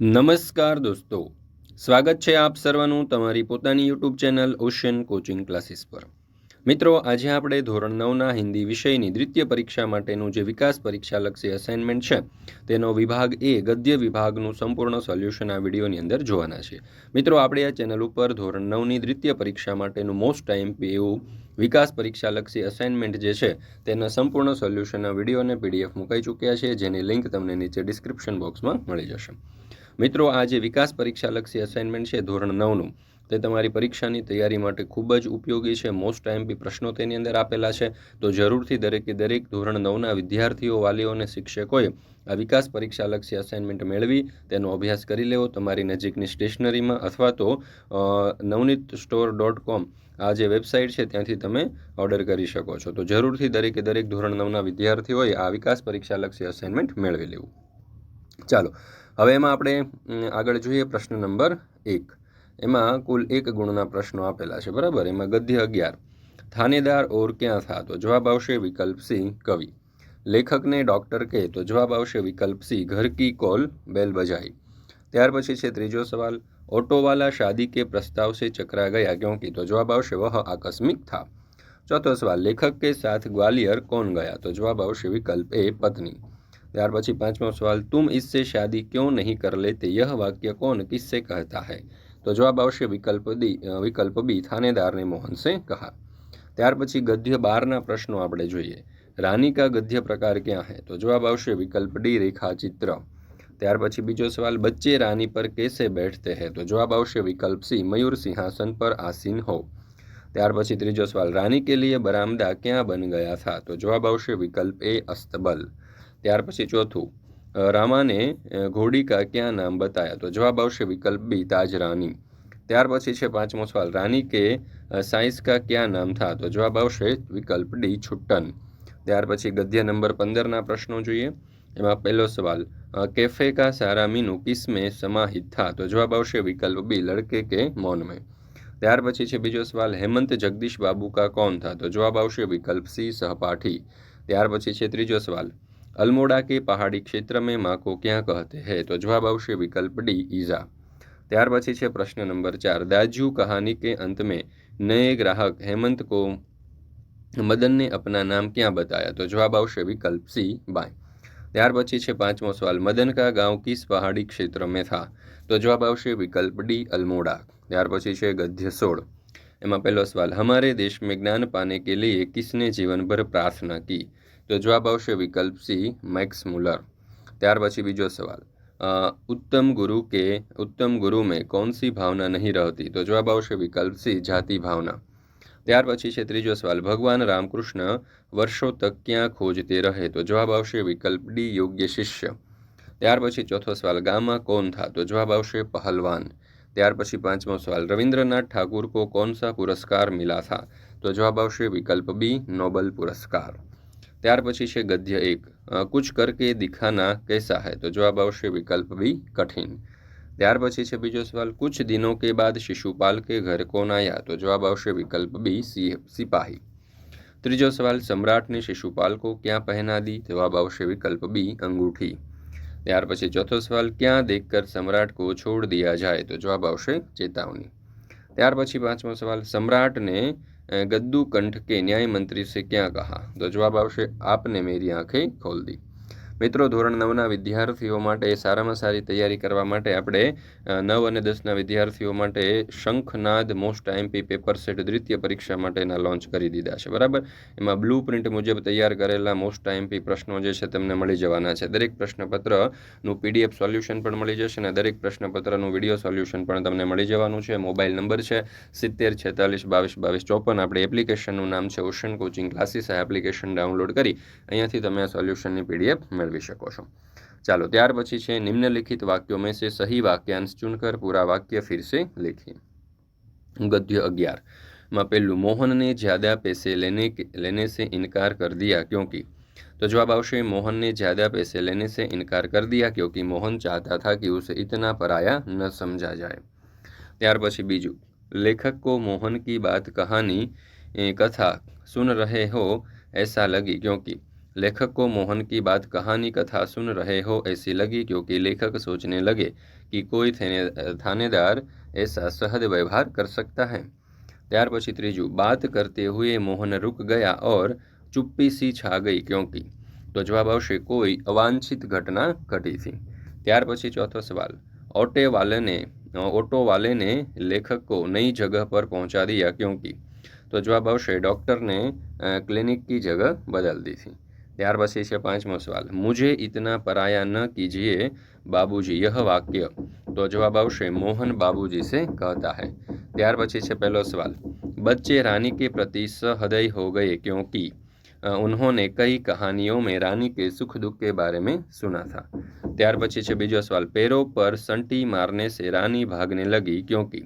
નમસ્કાર દોસ્તો. સ્વાગત છે આપ સર્વનું તમારી પોતાની YouTube channel Ocean coaching classes પર. મિત્રો, આજે આપણે ધોરણ નવના હિન્દી વિષયની દ્વિતીય પરીક્ષા માટેનું જે વિકાસ પરીક્ષા લક્ષી અસાઇનમેન્ટ છે, તેનો વિભાગ એ ગદ્ય વિભાગનું સંપૂર્ણ સોલ્યુશન આ વિડીયોની અંદર જોવાના છે. મિત્રો, આપણે આ ચેનલ ઉપર ધોરણ નવની દ્વિતીય પરીક્ષા માટેનું મોસ્ટ ટાઈમ એવું વિકાસ પરીક્ષા લક્ષી અસાઇનમેન્ટ જે છે, તેના સંપૂર્ણ સોલ્યુશનના વીડિયો અને પીડીએફ મુકાઈ ચૂક્યા છે, જેની લિંક તમને નીચે ડિસ્ક્રિપ્શન બોક્સમાં મળી જશે. મિત્રો આ જે વિકાસ પરીક્ષા લક્ષી અસાઇનમેન્ટ છે ધોરણ નવનું. તે તમારી પરીક્ષાની તૈયારી માટે ખૂબ જ ઉપયોગી છે. મોસ્ટ બી પ્રશ્નો તેની અંદર આપેલા છે. તો જરૂરથી દરેકે દરેક ધોરણ નવના વિદ્યાર્થીઓ, વાલીઓ અને શિક્ષકોએ આ વિકાસ પરીક્ષા લક્ષી અસાઇનમેન્ટ મેળવી, તેનો અભ્યાસ કરી લેવો. તમારી નજીકની સ્ટેશનરીમાં અથવા તો નવનીત સ્ટોર ડોટ કોમ આ જે વેબસાઇટ છે, ત્યાંથી તમે ઓર્ડર કરી શકો છો. તો જરૂરથી દરેકે દરેક ધોરણ નવના વિદ્યાર્થીઓએ આ વિકાસ પરીક્ષા લક્ષી અસાઇનમેન્ટ મેળવી લેવું. ચાલો હવે એમાં આપણે આગળ જોઈએ પ્રશ્ન નંબર એક. એમાં કુલ એક ગુણના પ્રશ્નો આપેલા છે, બરાબર? એમાં ગદ્ય અગિયાર. થાનેદાર ઓર ક્યાં થા? તો જવાબ આવશે વિકલ્પ સી કવિ. લેખકને ડૉક્ટર કહે, તો જવાબ આવશે વિકલ્પ સી ઘર કી કોલ બેલ બજાઈ ત્યાર પછી છે ત્રીજો સવાલ. ઓટોવાલા શાદી કે પ્રસ્તાવ સે ચકરા ગયા ક્યોંકી? તો જવાબ આવશે વહ આકસ્મિક થા. ચોથો સવાલ. લેખક કે સાથ ગ્વાલિયર કોણ ગયા? તો જવાબ આવશે વિકલ્પ એ, પત્ની. त्यार पी सवाल तुम इससे शादी क्यों नहीं कर लेते यह वाक्य कौन किससे कहता है तो जवाब अवश्य विकल्प दी विकल्प बी थानेदार ने मोहन से कहा त्यार पी गद्य बारना प्रश्नों आप जुए रानी का गद्य प्रकार क्या है तो जवाब आवश्यक विकल्प डी रेखाचित्र त्यार बीजो सवाल बच्चे रानी पर कैसे बैठते हैं तो जवाब आवश्यक विकल्प सी मयूर सिंहासन पर आसीन हो त्यार पी तीजो सवाल रानी के लिए बरामदा क्या बन गया था तो जवाब आवश्यक विकल्प ए अस्तबल ત્યાર પછી ચોથું રામાને ઘોડી કા ક્યાં નામ બતાયા તો જવાબ આવશે વિકલ્પ બી તાજ રાની ત્યાર પછી છે પાંચમો સવાલ રાની કે સાયન્સ કા ક્યાં નામ થા તો જવાબ આવશે વિકલ્પ ડી છુટ્ટન ત્યાર પછી ગદ્ય નંબર પંદરના પ્રશ્નો જોઈએ એમાં પહેલો સવાલ કેફે કા સારા મીનુ કિસમે સમાહિત થા તો જવાબ આવશે વિકલ્પ બી લડકે કે મૌન મેં ત્યાર પછી છે બીજો સવાલ હેમંત જગદીશ બાબુ કા કોણ થા તો જવાબ આવશે વિકલ્પ સી સહપાઠી ત્યાર પછી છે ત્રીજો સવાલ अल्मोड़ा के पहाड़ी क्षेत्र में माँ को क्या कहते हैं तो जवाब आवश्य विकल्प डी ईजा त्यार प्रश्न नंबर चार दाजू कहानी के अंत में नए ग्राहक हेमंत को मदन ने अपना नाम क्या बताया तो जवाब आवश्य विकल्प सी बाय त्यार पी है पांचवो सवाल मदन का गाँव किस पहाड़ी क्षेत्र में था तो जवाब आवश्य विकल्प डी अल्मोड़ा त्यार पीछे है गद्य सोड़ एम पहलो सवाल हमारे देश में ज्ञान पाने के लिए किसने जीवन भर प्रार्थना की तो जवाब आवश्य विकल्प सी मैक्स मुलर त्यार पी बीजो सवाल उत्तम गुरु के उत्तम गुरु में कौन सी भावना नहीं रहती तो जवाब आशे विकल्प सी जाति भावना त्यार पी तीजो सवाल भगवान रामकृष्ण वर्षो तक क्या खोजते रहे तो जवाब आशे विकल्प डी योग्य शिष्य त्यार पी चौथो सवाल गाम में कौन था तो जवाब आशे पहलवान त्यार पी पांचमो सवाल रविन्द्रनाथ ठाकुर को कौन सा पुरस्कार मिला था तो जवाब आशे विकल्प बी नोबल पुरस्कार ત્યાર પછી છે ગદ્ય એક કુછ કરકે દિખાના કૈસા હૈ તો જવાબ આવશે વિકલ્પ બી કઠિન ત્યાર પછી છે બીજો સવાલ કુછ દિનો કે બાદ શિશુપાલ કે ઘર કોણ આયા તો જવાબ આવશે વિકલ્પ બી સિપાહી ત્રીજો સવાલ સમ્રાટને શિશુપાલ કો ક્યાં પહેના દી જવાબ આવશે વિકલ્પ બી અંગૂઠી ત્યાર પછી ચોથો સવાલ ક્યાં દેખકર સમ્રાટ કો છોડ દિયા જાય તો જવાબ આવશે ચેતાવણી ત્યાર પછી પાંચમો સવાલ સમ્રાટને गद्दू कंठ के न्याय मंत्री से क्या कहा? तो जवाब आपसे आपने मेरी आँखें खोल दी। મિત્રો, ધોરણ નવના વિદ્યાર્થીઓ માટે સારામાં સારી તૈયારી કરવા માટે આપણે નવ અને દસના વિદ્યાર્થીઓ માટે Shankhnad most IMP paper set દ્વિતીય પરીક્ષા માટેના લોન્ચ કરી દીધા છે, બરાબર? એમાં બ્લુ પ્રિન્ટ મુજબ તૈયાર કરેલા મોસ્ટ આઈએમપી પ્રશ્નો જે છે તમને મળી જવાના છે. દરેક પ્રશ્નપત્રનું પીડીએફ સોલ્યુશન પણ મળી જશે અને દરેક પ્રશ્નપત્રનું વીડિયો સોલ્યુશન પણ તમને મળી જવાનું છે. મોબાઈલ નંબર છે સિત્તેર, છેતાલીસ, બાવીસ બાવીસ, ચોપન. આપણે એપ્લિકેશનનું નામ છે ઓશન કોચિંગ ક્લાસીસ. આ એપ્લિકેશન ડાઉનલોડ કરી અહીંયાથી તમે આ સોલ્યુશનની પીડીએફ મેળવી શકો છો ચાલો ત્યાર પછી છે નિમ્નલિખિત વાક્યો में से सही वाक्यांश चुनकर पूरा वाक्य फिर से लिखिए गद्य अग्यार માં પહેલું મોહનને જ્યાદા पैसे लेने लेने से इनकार कर दिया क्योंकि तो जवाब आवश्य मोहन ने ज़्यादा पैसे लेने से इनकार कर दिया क्योंकि मोहन चाहता था कि उसे इतना पराया न समझा जाए ત્યાર પછી બીજું लेखक को मोहन की बात कहानी कथा सुन रहे हो ऐसा लगी क्योंकि लेखक को मोहन की बात कहानी कथा सुन रहे हो ऐसी लगी क्योंकि लेखक सोचने लगे कि कोई थाने थानेदार ऐसा सहज व्यवहार कर सकता है ત્યાર પછી ત્રીજું બાત કરતે હુએ મોહન રૂક ગયા ઓર ચુપ્પી સી છા ગઈ ક્યોંકि તો જવાબ આવશે કોઈ અવાંછિત ઘટના ઘટી थी ત્યાર પછી ચોથો સવાલ ऑटे वाले ने ऑटो वाले ने लेखक को नई जगह पर पहुंचा दिया क्योंकि तो जवाब आवश्य डॉक्टर ने क्लिनिक की जगह बदल दी थी त्यार पास इसका पांचवा सवाल मुझे इतना पराया न कीजिए बाबूजी, यह वाक्य। तो जवाब अवश्य मोहन बाबूजी से कहता है। त्यार पी से पहला सवाल, बच्चे रानी के प्रति सहदय हो गए क्योंकि उन्होंने कई कहानियों में रानी के सुख दुख के बारे में सुना था। त्यार पी से बीजा सवाल, पैरों पर संटी मारने से रानी भागने लगी क्योंकि,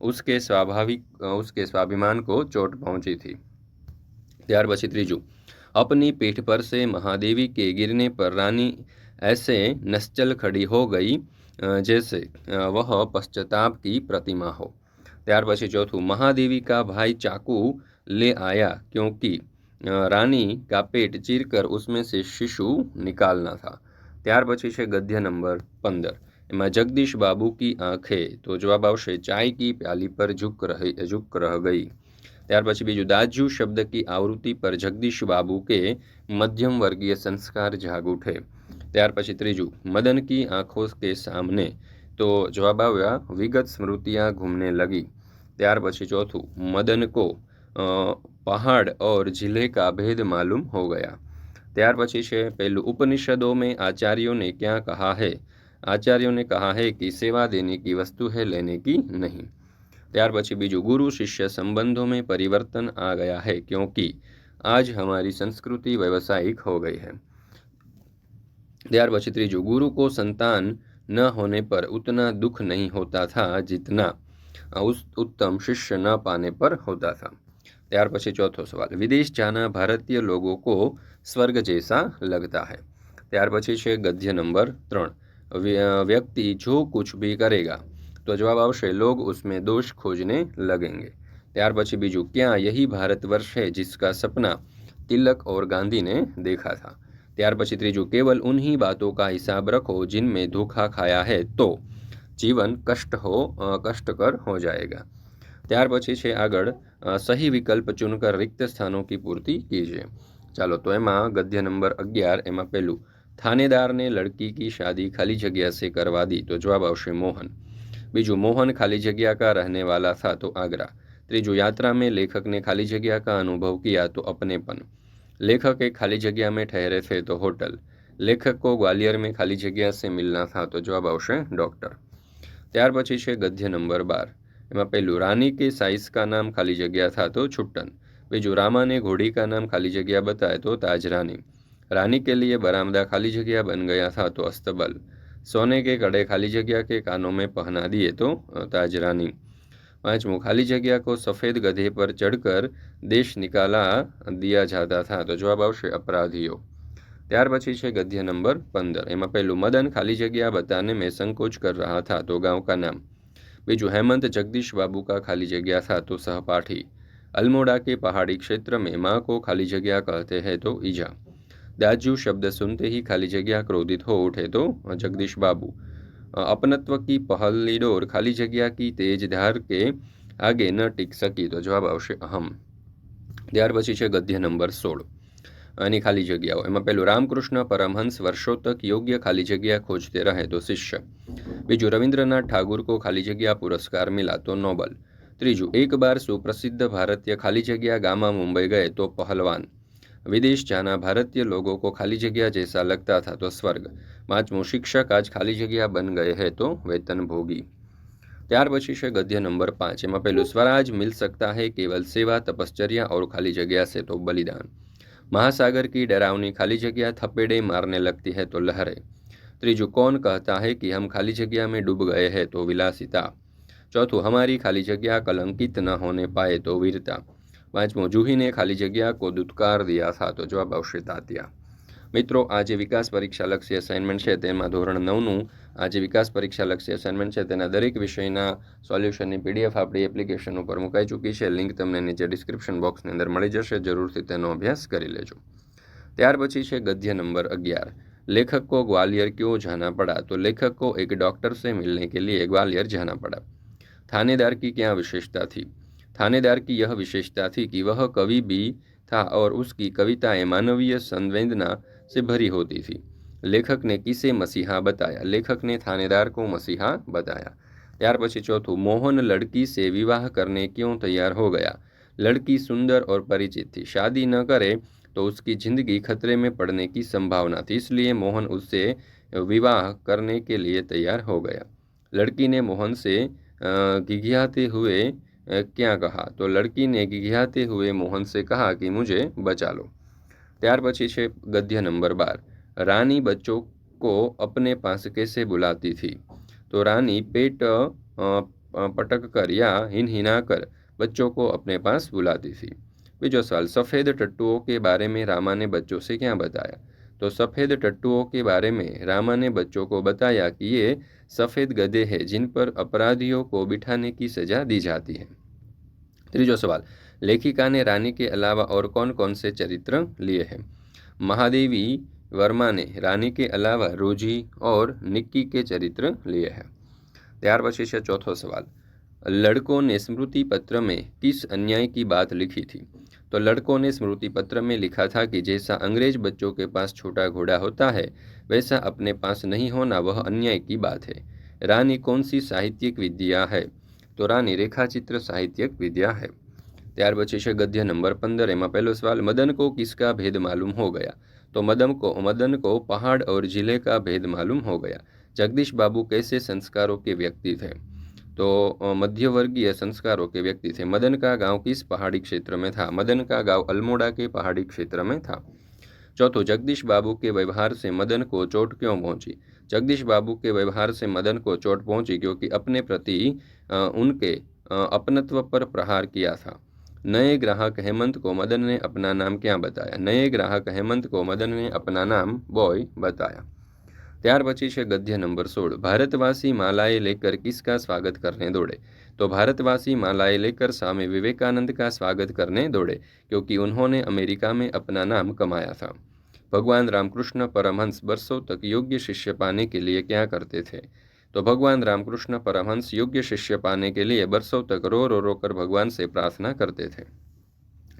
उसके स्वाभाविक उसके स्वाभिमान को चोट पहुँची थी। त्यार पी त्रीजू अपनी पीठ पर से महादेवी के गिरने पर रानी ऐसे नश्चल खड़ी हो गई जैसे वह पश्चाताप की प्रतिमा हो ત્યાર પછી ચોથું महादेवी का भाई चाकू ले आया क्योंकि रानी का पेट चीर कर उसमें से शिशु निकालना था ત્યાર પછી છે ગદ્ય નંબર પંદર એમાં જગદીશ બાબू की आंखें तो जवाब આવશે चाय की प्याली पर झुक रही झुक रह गई ત્યાર પછી બીજું दाजू शब्द की आवृत्ति पर जगदीश बाबू के मध्यम वर्गीय संस्कार जाग उठे ત્યાર પછી ત્રીજું मदन की आंखों के सामने तो जवाब આવ્યા विगत स्मृतियाँ घूमने लगी ત્યાર પછી ચોથું मदन को पहाड़ और जिले का भेद मालूम हो गया ત્યાર પછી છે પહેલું उपनिषदों में आचार्यों ने क्या कहा है आचार्यों ने कहा है कि सेवा देने की वस्तु है लेने की नहीं ત્યાર પછી બીજું ગુરુ શિષ્ય સંબંધों में परिवर्तन आ गया है क्योंकि आज हमारी संस्कृति व्यावसायिक हो गई है ત્યાર પછી ત્રીજું गुरु को संतान न होने पर उतना दुख नहीं होता था जितना उस उत्तम शिष्य न पाने पर होता था ત્યાર પછી ચોથો સવાલ વિદેશ જાના ભારતીય लोगों को स्वर्ग जैसा लगता है ત્યાર પછી છે ગદ્ય નંબર ત્રણ व्यक्ति जो कुछ भी करेगा तो जवाब आवश्यक लोग उसमें दोष खोजने लगेंगे। त्यार बीजू, क्या यही भारतवर्ष है जिसका सपना तिलक और गांधी ने देखा था? त्यार पची केवल उन्हीं बातों का हिसाब रखो जिनमें धोखा खाया है तो जीवन कष्ट हो कष्टकर हो जाएगा। त्यार पची छे सही विकल्प चुनकर रिक्त स्थानों की पूर्ति कीजिए। चलो तो एम गद्य नंबर अगियार, एम पहलू थानेदार ने लड़की की शादी खाली जगह से करवा दी तो जवाब आवश्यक मोहन। बीजू मोहन खाली जगह का रहने वाला था तो आगरा त्रीजू यात्रा में लेखक ने खाली जगह का अनुभव किया तो अपनेपन लेखक एक खाली जगह में ठहरे थे तो होटल लेखक को ग्वालियर में खाली जगह से मिलना था तो जवाब આવશે डॉक्टर ત્યાર પછી છે ગદ્ય નંબર બાર એમાં પહેલું રાની के साइज का नाम खाली जगह था तो छुट्टन बीजू रामा ने घोड़ी का नाम खाली जगह बताया तो ताज रानी रानी के लिए बरामदा खाली जगह बन गया था तो अस्तबल सोने के कड़े खाली जगह के कानों में पहना दिए तो ताज रानी पांचवों खाली जगह को सफ़ेद गधे पर चढ़कर देश निकाला दिया जाता था तो जवाब આવશે अपराधियों ત્યાર પછી છે ગદ્ય નંબર પંદર એમાં પહેલું મદન ખાલી જગ્યા बताने में संकोच कर रहा था तो गांव का नाम बीजू हेमंत जगदीश बाबू का खाली जगह था तो सहपाठी अल्मोड़ा के पहाड़ी क्षेत्र में माँ को खाली जगह कहते हैं तो ईजा दाजू शब्द सुनते ही खाली जगह क्रोधित हो उठे तो जगदीश बाबू अपनत्व की पहली डोर खाली जगह की तेज धार के आगे न टिक सकी तो जवाब આવશે અહમ ત્યાર પછી છે ગદ્ય નંબર સોળ આની ખાલી જગ્યાઓ એમાં પહેલું રામકૃષ્ણ પરમહંસ વર્ષો તક યોગ્ય ખાલી જગ્યા ખોજતે રહે તો શિષ્ય બીજું રવિન્દ્રનાથ ઠાગુર को खाली जगह पुरस्कार मिला तो नोबल ત્રીજું एक बार सुप्रसिद्ध भारतीय खाली जगह गामा मुंबई गए तो पहलवान विदेश जाना भारतीय लोगों को खाली जगह जैसा लगता था तो स्वर्ग पांचमो शिक्षक आज खाली जगह बन गए हैं तो वेतन भोगी ત્યાર પછી છે ગદ્ય નંબર પાંચ એમાં પહેલું स्वराज मिल सकता है केवल सेवा तपश्चर्या और खाली जगह से तो बलिदान महासागर की डरावनी खाली जगह थपेड़े मारने लगती है तो लहरें त्रीजू कौन कहता है कि हम खाली जगह में डूब गए हैं तो विलासिता चौथું हमारी खाली जगह कलंकित न होने पाए तो वीरता પાંચમો જુહીને ખાલી જગ્યા કો દુત્કાર દિયા થા તો જવાબ આવશે તાત્યા. મિત્રો, આજે વિકાસ પરીક્ષા લક્ષી અસાઇનમેન્ટ છે, તેમાં ધોરણ નવનું આજે વિકાસ પરીક્ષા લક્ષી અસાઇનમેન્ટ છે, તેના દરેક વિષયના સોલ્યુશનની પીડીએફ આપણી એપ્લિકેશન ઉપર મુકાઈ ચૂકી છે. લિંક તમને નીચે ડિસ્ક્રિપ્શન બોક્સની અંદર મળી જશે. જરૂરથી તેનો અભ્યાસ કરી લેજો. ત્યાર પછી છે ગદ્ય નંબર અગિયાર. લેખકો ગ્વાલિયર ક્યો જાના પડા તો લેખકો એક ડૉક્ટર સે મિલને કે લીએ ગ્વાલિયર જાના પડા થાનેદાર કી ક્યાં વિશેષતા થી? थानेदार की यह विशेषता थी कि वह कवि भी था और उसकी कविताएं मानवीय संवेदना से भरी होती थी लेखक ने किसे मसीहा बताया लेखक ने थानेदार को मसीहा बताया ત્યાર પછી ચોથું मोहन लड़की से विवाह करने क्यों तैयार हो गया लड़की सुंदर और परिचित थी शादी न करे तो उसकी जिंदगी खतरे में पड़ने की संभावना थी इसलिए मोहन उससे विवाह करने के लिए तैयार हो गया लड़की ने मोहन से घिघियाते हुए क्या कहा तो लड़की ने घिघियाते हुए मोहन से कहा कि मुझे बचा लो ત્યાર પછી છે ગદ્ય નંબર બાર રાની બચ્ચોं को अपने पास कैसे बुलाती थी तो रानी पेट पटक कर या हिन हिना कर बच्चों को अपने पास बुलाती थी बीजो सवाल सफ़ेद टट्टुओं के बारे में रामा ने बच्चों से क्या बताया तो सफ़ेद टट्टुओं के बारे में रामा ने बच्चों को बताया कि ये सफ़ेद गधे हैं जिन पर अपराधियों को बिठाने की सज़ा दी जाती है ત્રીજો સવાલ लेखिका ने रानी के अलावा और कौन कौन से चरित्र लिए हैं महादेवी वर्मा ने रानी के अलावा रोजी और निक्की के चरित्र लिए हैं ત્યાર પછી છે ચોથો સવાલ लड़कों ने स्मृति पत्र में किस अन्याय की बात लिखी थी तो लड़कों ने स्मृति पत्र में लिखा था कि जैसा अंग्रेज बच्चों के पास छोटा घोड़ा होता है वैसा अपने पास नहीं होना वह अन्याय की बात है रानी कौन सी साहित्यिक विद्या है तो रानी रेखाचित्र साहित्यिक विद्या है ત્યાર પછી છે ગદ્ય નંબર પંદર એમાં પહેલો સવાલ મદન को किसका भेद मालूम हो गया तो मदन को मदन को पहाड़ और जिले का भेद मालूम हो गया जगदीश बाबू कैसे संस्कारों के व्यक्ति थे तो मध्यवर्गीय संस्कारों के व्यक्ति थे। मदन का गाँव किस पहाड़ी क्षेत्र में था? मदन का गाँव अल्मोड़ा के पहाड़ी क्षेत्र में था। चौथो, जगदीश बाबू के व्यवहार से मदन को चोट क्यों पहुँची? जगदीश बाबू के व्यवहार से मदन को चोट पहुँची क्योंकि अपने प्रति उनके अपनत्व पर प्रहार किया था। नए ग्राहक हेमंत को मदन ने अपना नाम क्या बताया? नए ग्राहक हेमंत को मदन ने अपना नाम बॉय बताया। ત્યાર પછી છે ગદ્ય નંબર સોળ ભારતવાસી मालाएं लेकर किसका स्वागत करने दौड़े तो भारतवासी मालाएं लेकर स्वामी विवेकानंद का स्वागत करने दौड़े क्योंकि उन्होंने अमेरिका में अपना नाम कमाया था भगवान रामकृष्ण परमहंस बरसों तक योग्य शिष्य पाने के लिए क्या करते थे तो भगवान रामकृष्ण परमहंस योग्य शिष्य पाने के लिए बरसों तक रो रो रो कर भगवान से प्रार्थना करते थे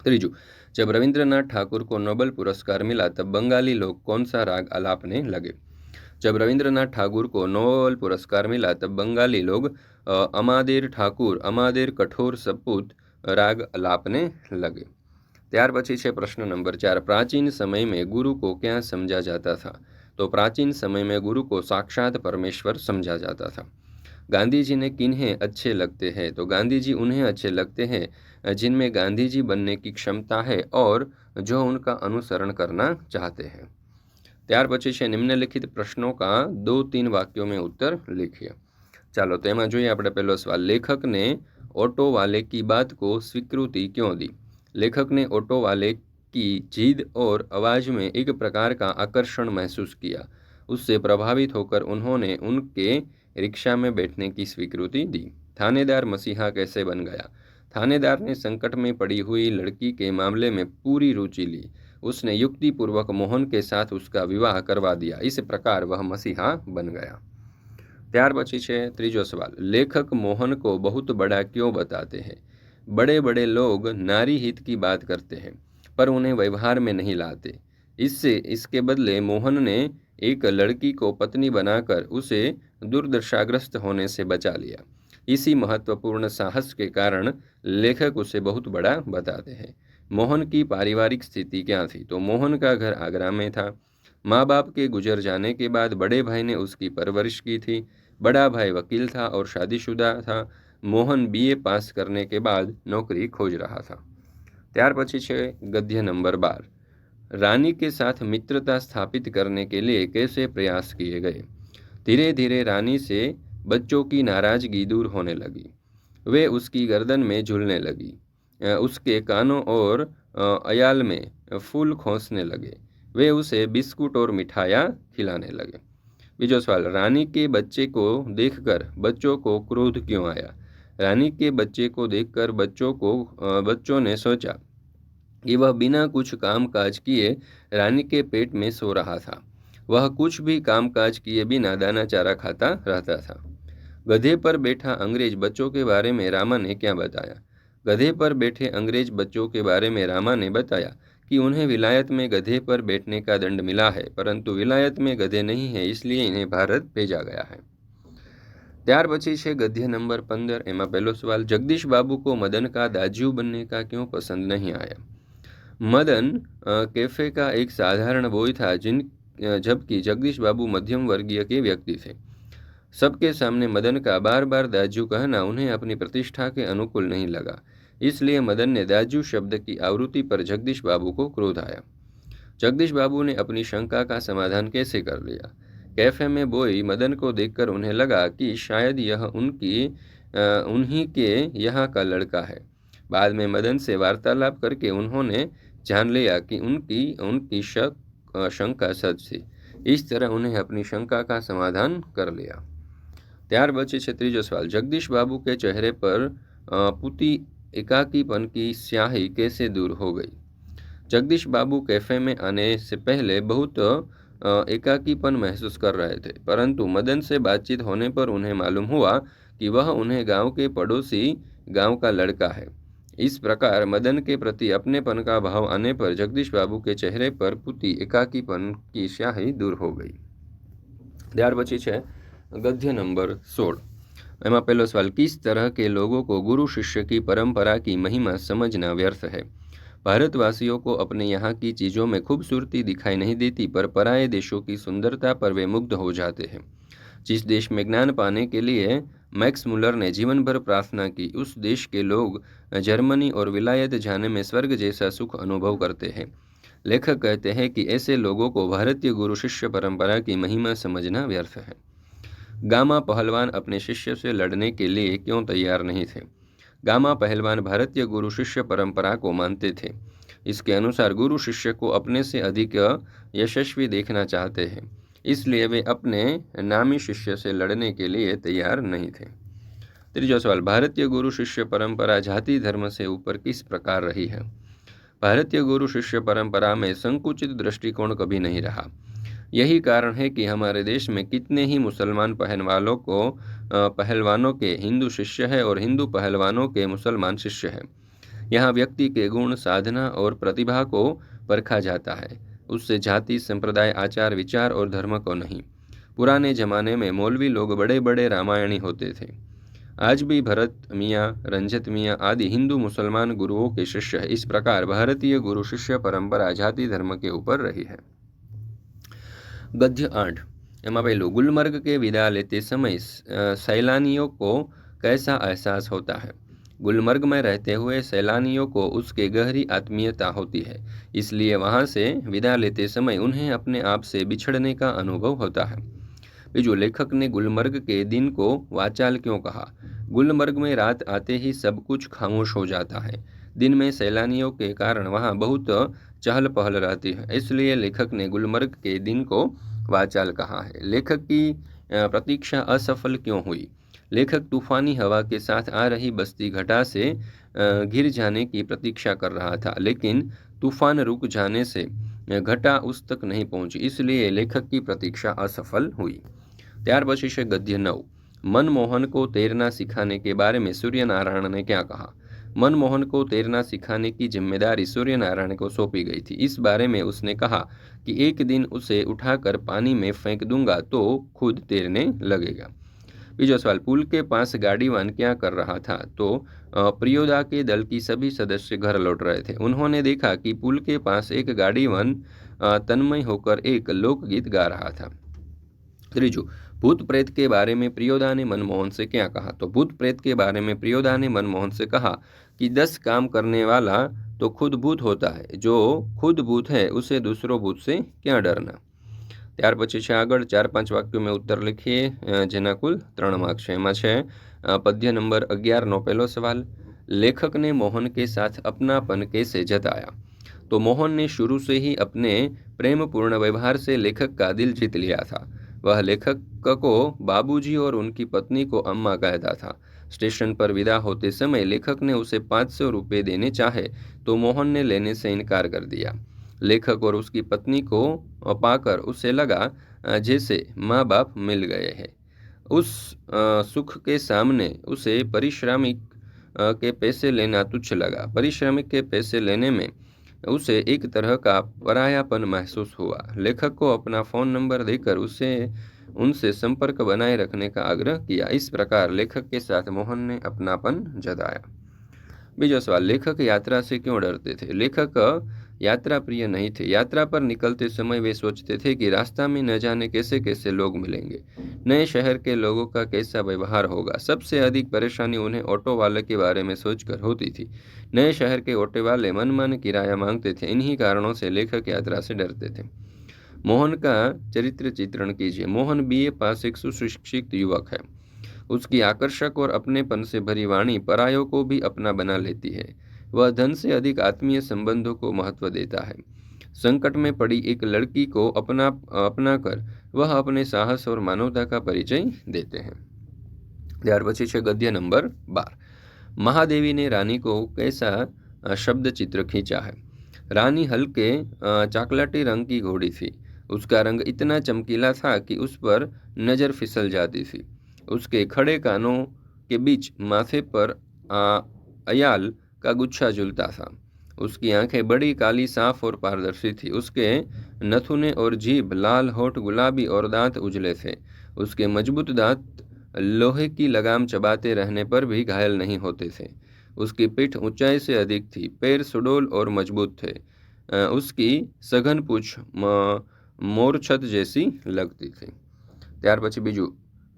त्रिजु जब रविंद्रनाथ ठाकुर को नोबल पुरस्कार मिला तब बंगाली लोग कौन सा राग अलापने लगे जब रविंद्रनाथ ठाकुर को नोबल पुरस्कार मिला तब बंगाली लोग अमादेर ठाकुर अमादेर कठोर सपूत राग अलापने लगे ત્યાર પછી છે પ્રશ્ન નંબર ચાર પ્રાચીન સમયમાં ગુરુ કો ક્યાં સમજા જાતા થા तो प्राचीन समय में गुरु को साक्षात परमेश्वर समझा जाता था गांधी जी ने किन्हें अच्छे लगते हैं तो गांधी जी उन्हें अच्छे लगते हैं जिनमें गांधी जी बनने की क्षमता है और जो उनका अनुसरण करना चाहते हैं ત્યાર પછી છે નિમ્નલિખિત પ્રશ્નો કા દો तीन वाक्यों में उत्तर लिखिए ચાલો તો એમાં જોઈએ આપણે પહેલો સવાલ લેખકને ઓટો વાલે की बात को स्वीकृति क्यों दी लेखक ने ऑटो वाले की जीद और आवाज़ में एक प्रकार का आकर्षण महसूस किया उससे प्रभावित होकर उन्होंने उनके रिक्शा में बैठने की स्वीकृति दी थानेदार मसीहा कैसे बन गया थानेदार ने संकट में पड़ी हुई लड़की के मामले में पूरी रुचि ली उसने युक्तिपूर्वक मोहन के साथ उसका विवाह करवा दिया। इस प्रकार वह मसीहा बन गया। त्यार पी है तीजो सवाल। लेखक मोहन को बहुत बड़ा क्यों बताते हैं? बड़े बड़े लोग नारी हित की बात करते हैं, पर उन्हें व्यवहार में नहीं लाते। इससे, इसके बदले मोहन ने एक लड़की को पत्नी बनाकर उसे दुर्दशाग्रस्त होने से बचा लिया। इसी महत्वपूर्ण साहस के कारण लेखक उसे बहुत बड़ा बताते हैं। मोहन की पारिवारिक स्थिति क्या थी तो मोहन का घर आगरा में था माँ बाप के गुजर जाने के बाद बड़े भाई ने उसकी परवरिश की थी बड़ा भाई वकील था और शादीशुदा था मोहन बीए पास करने के बाद नौकरी खोज रहा था ત્યાર પછી છે गद्य नंबर बार रानी के साथ मित्रता स्थापित करने के लिए कैसे प्रयास किए गए धीरे धीरे रानी से बच्चों की नाराजगी दूर होने लगी वे उसकी गर्दन में झूलने लगी उसके कानों और अयाल में फूल खोसने लगे। वे उसे बिस्कुट और मिठाइयाँ खिलाने लगे। बीजो सवाल, रानी के बच्चे को देखकर बच्चों को क्रोध क्यों आया? रानी के बच्चे को देखकर बच्चों को बच्चों ने सोचा कि वह बिना कुछ काम काज किए रानी के पेट में सो रहा था। वह कुछ भी काम काज किए बिना दाना चारा खाता रहता था। गधे पर बैठा अंग्रेज़ बच्चों के बारे में रामा ने क्या बताया? गधे पर बैठे अंग्रेज बच्चों के बारे में रामा ने बताया कि उन्हें विलायत में गधे पर बैठने का दंड मिला है परंतु विलायत में गधे नहीं है इसलिए इन्हें भारत भेजा गया है ત્યાર પછી છે ગદ્ય નંબર પંદર એમાં પહેલો સવાલ જગદીશ બાબુ को मदन का दाजू बनने का क्यों पसंद नहीं आया मदन कैफे का एक साधारण बॉय था जिन जबकि जगदीश बाबू मध्यम वर्गीय के व्यक्ति थे सबके सामने मदन का बार बार दाजू कहना उन्हें अपनी प्रतिष्ठा के अनुकूल नहीं लगा। इसलिए मदन ने दाजू शब्द की आवृत्ति पर जगदीश बाबू को क्रोध आया। जगदीश बाबू ने अपनी शंका का समाधान कैसे कर लिया? कैफ़े में बोई मदन को देखकर उन्हें लगा कि शायद यह उनकी उन्हीं के यहाँ का लड़का है। बाद में मदन से वार्तालाप करके उन्होंने जान लिया कि उनकी उनकी शक शंका सच थी। इस तरह उन्हें अपनी शंका का समाधान कर लिया। त्यार बचे છે ત્રીજો सवाल जगदीश बाबू के चेहरे पर पुती एकाकीपन की स्याही कैसे दूर हो गई जगदीश बाबू कैफे में आने से पहले बहुत एकाकीपन महसूस कर रहे थे परंतु मदन से बातचीत होने पर उन्हें मालूम हुआ कि वह उन्हें गांव के पड़ोसी गांव का लड़का है इस प्रकार मदन के प्रति अपनेपन का भाव आने पर जगदीश बाबू के चेहरे पर पुती एकाकीपन की स्याही दूर हो गई ત્યાર પછી છે गद्य नंबर सोल। एम पहलो सवाल, किस तरह के लोगों को गुरु शिष्य की परंपरा की महिमा समझना व्यर्थ है? भारतवासियों को अपने यहाँ की चीज़ों में खूबसूरती दिखाई नहीं देती, पर पराए देशों की सुंदरता पर वे मुग्ध हो जाते हैं। जिस देश में ज्ञान पाने के लिए मैक्स मुलर ने जीवन भर प्रार्थना की, उस देश के लोग जर्मनी और विलायत जाने में स्वर्ग जैसा सुख अनुभव करते हैं। लेखक कहते हैं कि ऐसे लोगों को भारतीय गुरु शिष्य परंपरा की महिमा समझना व्यर्थ है। गामा पहलवान अपने शिष्य से लड़ने के लिए क्यों तैयार नहीं थे? गामा पहलवान भारतीय गुरु शिष्य परंपरा को मानते थे। इसके अनुसार गुरु शिष्य को अपने से अधिक यशस्वी देखना चाहते हैं। इसलिए वे अपने नामी शिष्य से लड़ने के लिए तैयार नहीं थे। तीजो सवाल, भारतीय गुरु शिष्य परंपरा जाति धर्म से ऊपर किस प्रकार रही है? भारतीय गुरु शिष्य परंपरा में संकुचित दृष्टिकोण कभी नहीं रहा। यही कारण है कि हमारे देश में कितने ही मुसलमान पहलवानों को पहलवानों के हिंदू शिष्य है और हिंदू पहलवानों के मुसलमान शिष्य है। यहाँ व्यक्ति के गुण, साधना और प्रतिभा को परखा जाता है। उससे जाति, संप्रदाय, आचार, विचार और धर्म को नहीं। पुराने जमाने में मौलवी लोग बड़े बड़े रामायणी होते थे। आज भी भरत, मियाँ, रंजत मियाँ आदि हिंदू मुसलमान गुरुओं के शिष्य इस प्रकार भारतीय गुरु शिष्य परंपरा जाति धर्म के ऊपर रही है। गद्य आठ। एम पहलू गुलमर्ग के विदा लेते समय सैलानियों को कैसा एहसास होता है? गुलमर्ग में रहते हुए सैलानियों को उसके गहरी आत्मीयता होती है। इसलिए वहाँ से विदा लेते समय उन्हें अपने आप से बिछड़ने का अनुभव होता है। बीजू लेखक ने गुलमर्ग के दिन को वाचाल क्यों कहा? गुलमर्ग में रात आते ही सब कुछ खामोश हो जाता है। दिन में सैलानियों के कारण वहाँ बहुत चहल पहल रहती है इसलिए लेखक ने गुलमर्ग के दिन को वाचाल कहा है लेखक की प्रतीक्षा असफल क्यों हुई लेखक तूफानी हवा के साथ आ रही बस्ती घटा से गिर जाने की प्रतीक्षा कर रहा था लेकिन तूफान रुक जाने से घटा उस तक नहीं पहुंची इसलिए लेखक की प्रतीक्षा असफल हुई त्यार પછી છે गद्य नौ मनमोहन को तैरना सिखाने के बारे में सूर्य नारायण ने क्या कहा मनमोहन को तैरना सिखाने की ज़िम्मेदारी सूर्य नारायण को सौंपी गई थी। इस बारे में उसने कहा कि एक दिन उसे उठाकर पानी में फेंक दूँगा तो खुद तैरने लगेगा। बीजो सवाल पुल के पास गाड़ीवान क्या कर रहा था? तो प्रियोदा के दल की सभी सदस्य घर लौट रहे थे। उन्होंने देखा कि पुल के पास एक गाड़ीवान तन्मय होकर एक लोकगीत गा रहा था। त्रिजु भूत प्रेत के बारे में प्रियोदा ने मनमोहन से क्या कहा तो भूत प्रेत के बारे में प्रियोदा ने मनमोहन से कहा कि दस काम करने वाला तो खुद भूत होता है जो खुद भूत है उसे दूसरों भूत से क्या डरना ત્યાર પછી છે આગળ ચાર પાંચ વાક્યો મેં ઉત્તર લખીએ જેના કુલ ત્રણ માર્ક છે એમાં છે પદ્ય નંબર અગિયારનો પહેલો સવાલ लेखक ने मोहन के साथ अपनापन कैसे जताया तो मोहन ने शुरू से ही अपने प्रेमपूर्ण व्यवहार से लेखक का दिल जीत लिया था वह लेखक को बाबूजी और उनकी पत्नी को अम्मा कहता था। स्टेशन पर विदा होते समय लेखक ने उसे पाँच सौ रुपये देने चाहे तो मोहन ने लेने से इनकार कर दिया। लेखक और उसकी पत्नी को पाकर उसे लगा जैसे माँ बाप मिल गए हैं। उस सुख के सामने उसे परिश्रमिक के पैसे लेना तुच्छ लगा। परिश्रमिक के पैसे लेने में उसे एक तरह का परायापन महसूस हुआ। लेखक को अपना फ़ोन नंबर देकर उसे, उनसे संपर्क बनाए रखने का आग्रह किया। इस प्रकार लेखक के साथ मोहन ने अपनापन जताया। बीजा सवाल, लेखक यात्रा से क्यों डरते थे? लेखक यात्रा प्रिय नहीं थे। यात्रा पर निकलते समय वे सोचते थे कि रास्ता में न जाने कैसे कैसे लोग मिलेंगे। नए शहर के लोगों का कैसा व्यवहार होगा? सबसे अधिक परेशानी उन्हें ऑटो वाले के बारे में सोचकर होती थी। नए शहर के ऑटो वाले मनमान किराया मांगते थे। इन्हीं कारणों से लेखक यात्रा से डरते थे। मोहन का चरित्र चित्रण कीजिए। मोहन बीए पास एक सुशिक्षित युवक है। उसकी आकर्षक और अपनेपन से भरी वाणी परायों को भी अपना बना लेती है। वह धन से अधिक आत्मीय संबंधों को महत्व देता है संकट में पड़ी एक लड़की को अपना अपना कर वह अपने साहस और मानवता का परिचय देते हैं ત્યાર પછી છે गद्य नंबर बार महादेवी ने रानी को कैसा शब्द चित्र खींचा है रानी हल्के चाकलाटी रंग की घोड़ी थी उसका रंग इतना चमकीला था कि उस पर नज़र फिसल जाती थी उसके खड़े कानों के बीच माथे पर अयाल का गुच्छा झुलता था उसकी आंखें बड़ी काली साफ और पारदर्शी थी उसके नथुने और जीभ लाल होठ गुलाबी और दांत उजले थे उसके मजबूत दांत लोहे की लगाम चबाते रहने पर भी घायल नहीं होते थे उसकी पीठ ऊंचाई से अधिक थी पैर सुडोल और मजबूत थे उसकी सघन पूछ मोरछत जैसी लगती थी ત્યાર પછી બીજું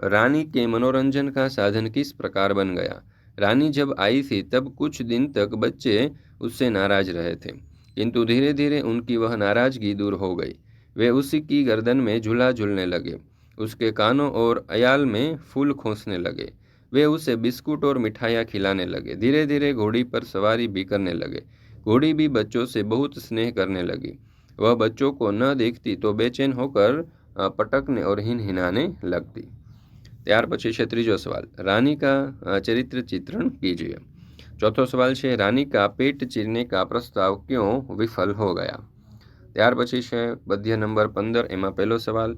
रानी के मनोरंजन का साधन किस प्रकार बन गया रानी जब आई थी, तब कुछ दिन तक बच्चे उससे नाराज़ रहे थे। किंतु धीरे धीरे उनकी वह नाराज़गी दूर हो गई। वे उसी की गर्दन में झूला झूलने लगे। उसके कानों और अयाल में फूल खोसने लगे। वे उसे बिस्कुट और मिठाइयाँ खिलाने लगे। धीरे धीरे घोड़ी पर सवारी भी करने लगे। घोड़ी भी बच्चों से बहुत स्नेह करने लगी। वह बच्चों को न देखती तो बेचैन होकर पटकने और हिन हिनाने लगती। ત્યાર પછી છે ત્રીજો સવાલ रानी का चरित्र चित्रण कीजिए चौथो सवाल છે रानी का पेट चीरने का प्रस्ताव क्यों विफल हो गया ત્યાર પછી છે પદ્ય નંબર पंदर એમાં પહેલો સવાલ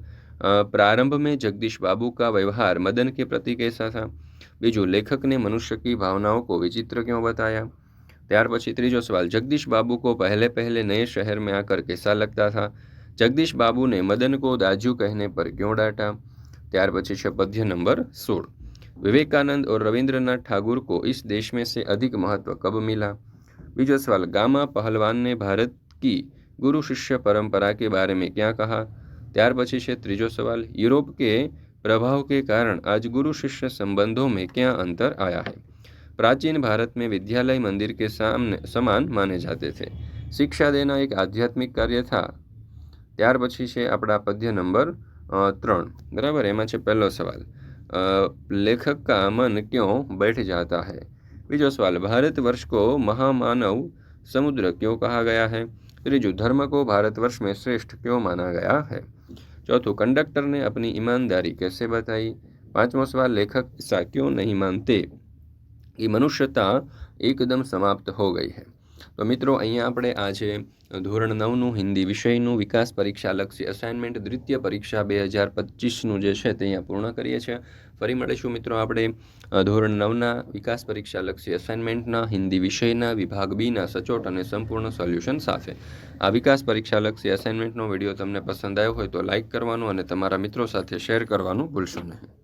प्रारंभ में जगदीश बाबू का व्यवहार मदन के प्रति कैसा था बीजू लेखक ने मनुष्य की भावनाओं को विचित्र क्यों बताया ત્યાર પછી ત્રીજો સવાલ जगदीश बाबू को पहले पहले नए शहर में आकर कैसा लगता था जगदीश बाबू ने मदन को दाजू कहने पर क्यों डांटा ત્યાર પછી છે पद्य नंबर सोल विवेकानंद और रविंद्रनाथ ठाकुर को इस देश में से अधिक महत्व कब मिला बीजो सवाल गामा पहलवान ने भारत की गुरु शिष्य परंपरा के बारे में क्या कहा ત્યાર પછી છે ત્રીજો सवाल यूरोप के प्रभाव के कारण आज गुरु शिष्य संबंधों में क्या अंतर आया है प्राचीन भारत में विद्यालय मंदिर के सामने समान माने जाते थे शिक्षा देना एक आध्यात्मिक कार्य था ત્યાર પછી છે આપણા પદ્ય નંબર ત્રણ બરાબર એમાં છે પહેલો સવાલ लेखक का मन क्यों बैठ जाता है बीजो सवाल भारत वर्ष को महामानव समुद्र क्यों कहा गया है त्रीजो धर्म को भारतवर्ष में श्रेष्ठ क्यों माना गया है चौथो कंडक्टर ने अपनी ईमानदारी कैसे बताई पांचवा सवाल लेखक ऐसा क्यों नहीं मानते कि मनुष्यता એકદમ સમાપ્ત હો ગઈ છે તો મિત્રો, અહીંયા આપણે આજે ધોરણ નવનું હિન્દી વિષયનું વિકાસ પરીક્ષાલક્ષી અસાઇનમેન્ટ દ્વિતીય પરીક્ષા બે હજાર પચીસનું જે છે તે અહીંયા પૂર્ણ કરીએ છીએ. ફરી મળીશું મિત્રો આપણે ધોરણ નવના વિકાસ પરીક્ષાલક્ષી અસાઇનમેન્ટના હિન્દી વિષયના, વિભાગ બીના સચોટ અને સંપૂર્ણ સોલ્યુશન સાથે. આ વિકાસ પરીક્ષાલક્ષી અસાઇનમેન્ટનો વીડિયો તમને પસંદ આવ્યો હોય તો લાઇક કરવાનું અને તમારા મિત્રો સાથે શેર કરવાનું ભૂલશો નહીં.